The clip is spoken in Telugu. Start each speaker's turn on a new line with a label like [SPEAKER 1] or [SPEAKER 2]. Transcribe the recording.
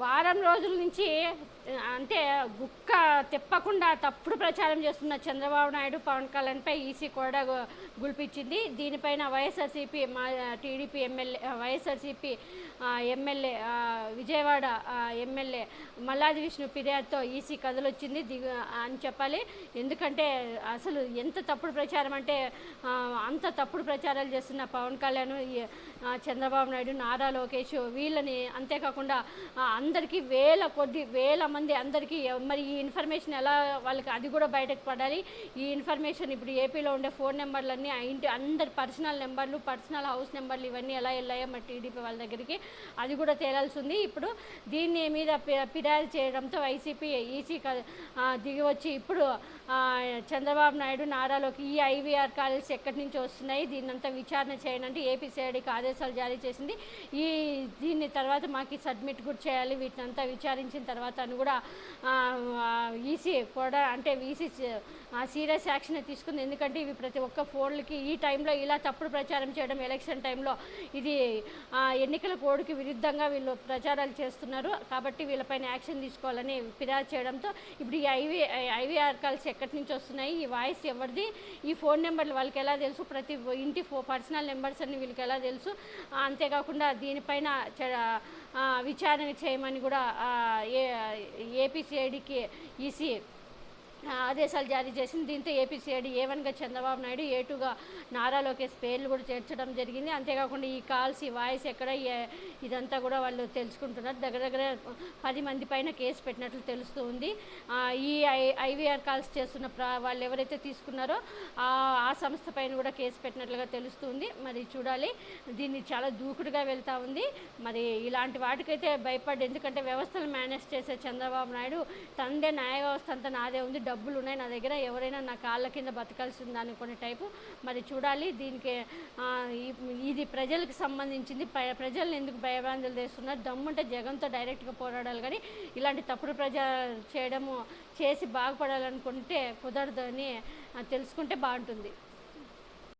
[SPEAKER 1] వారం రోజుల నుంచి అంటే గుక్క తిప్పకుండా తప్పుడు ప్రచారం చేస్తున్న చంద్రబాబు నాయుడు పవన్ కళ్యాణ్పై ఈసీ కూడా గుల్పించింది. దీనిపైన వైఎస్ఆర్సీపీ మా TDP MLA YSRCP MLA Vijayawada MLA Malladi Vishnu ఫిర్యాదుతో ఈసీ కథలొచ్చింది దిగు అని చెప్పాలి. ఎందుకంటే అసలు ఎంత తప్పుడు ప్రచారం అంటే అంత తప్పుడు ప్రచారాలు చేస్తున్న పవన్ కళ్యాణ్ చంద్రబాబు నాయుడు నారా లోకేష్ వీళ్ళని అంతేకాకుండా ఆ, అందరికీ వేల కొద్ది వేల మంది అందరికీ మరి ఈ ఇన్ఫర్మేషన్ ఎలా వాళ్ళకి అది కూడా బయటకు పడాలి. ఈ ఇన్ఫర్మేషన్ ఇప్పుడు ఏపీలో ఉండే ఫోన్ నెంబర్లన్నీ ఇంటి అందరి పర్సనల్ నెంబర్లు పర్సనల్ హౌస్ నెంబర్లు ఇవన్నీ ఎలా వెళ్ళాయో మరి టీడీపీ వాళ్ళ దగ్గరికి అది కూడా తేలాల్సి ఉంది. ఇప్పుడు దీన్ని మీద ఫిర్యాదు చేయడంతో వైసీపీ ఈసీ క- దిగి వచ్చి ఇప్పుడు చంద్రబాబు నాయుడు నారాలోకి ఈ ఐవీఆర్ కాల్స్ ఎక్కడి నుంచి వస్తున్నాయి? దీన్నంతా విచారణ చేయనంటే ఏపీ సిఐడికి ఆదేశాలు జారీ చేసింది. ఈ దీన్ని తర్వాత మాకు సబ్మిట్ కూడా చేయాలి. వీటినంతా విచారించిన తర్వాత అని కూడా ఈసీ కూడా అంటే ఈసీ సీరియస్ యాక్షన్ తీసుకుంది. ఎందుకంటే ఇవి ప్రతి ఒక్క ఫోన్లకి ఈ టైంలో ఇలా తప్పుడు ప్రచారం చేయడం ఎలక్షన్ టైంలో ఇది ఎన్నికల కోడ్కి విరుద్ధంగా వీళ్ళు ప్రచారాలు చేస్తున్నారు. కాబట్టి వీళ్ళపైన యాక్షన్ తీసుకోవాలని ఫిర్యాదు చేయడంతో ఇప్పుడు ఈ ఐవి ఐవీఆర్ కాల్స్ ఎక్కడి నుంచి వస్తున్నాయి? ఈ వాయిస్ ఎవరిది? ఈ ఫోన్ నెంబర్లు వాళ్ళకి ఎలా తెలుసు? ప్రతి ఇంటి ఫో పర్సనల్ నెంబర్స్ అన్ని వీళ్ళకి ఎలా తెలుసు? అంతేకాకుండా దీనిపైన చ- విచారణ చేయమని కూడా ఏ ఏపీసీఐడికి ఈసీ ఆదేశాలు జారీ చేసింది. దీంతో ఏపీసీఐడి ఏ వన్గా చంద్రబాబు నాయుడు ఏ టూగా నారా లోకేష్ పేర్లు కూడా చేర్చడం జరిగింది. అంతేకాకుండా ఈ కాల్స్ ఈ వాయిస్ ఎక్కడ ఇదంతా కూడా వాళ్ళు తెలుసుకుంటున్నారు. దగ్గర దగ్గర పది మంది పైన కేసు పెట్టినట్లు తెలుస్తూ ఉంది ఈ ఐ ఐవీఆర్ కాల్స్ చేస్తున్న వాళ్ళు ఎవరైతే తీసుకున్నారో ఆ సంస్థ పైన కూడా కేసు పెట్టినట్లుగా తెలుస్తుంది. మరి చూడాలి. దీన్ని చాలా దూకుడుగా వెళ్తూ ఉంది. మరి ఇలాంటి వాటికైతే భయపడి ఎందుకంటే వ్యవస్థను మేనేజ్ చేసే చంద్రబాబు నాయుడు తనదే న్యాయ వ్యవస్థ అంతా నాదే ఉంది. డబ్బులు ఉన్నాయి నా దగ్గర ఎవరైనా నా కాళ్ళ కింద బతకాల్సి ఉంది అనుకునే టైపు. మరి చూడాలి దీనికి ఇది ప్రజలకు సంబంధించింది. ప్ర- ప్రజల్ని ఎందుకు భయభ్రాంతులు చేస్తున్నారు దమ్ముంటే జగన్తో డైరెక్ట్గా పోరాడాలి కానీ ఇలాంటి తప్పుడు ప్రజా చేయడము చేసి బాగుపడాలనుకుంటే కుదరదు అని తెలుసుకుంటే బాగుంటుంది.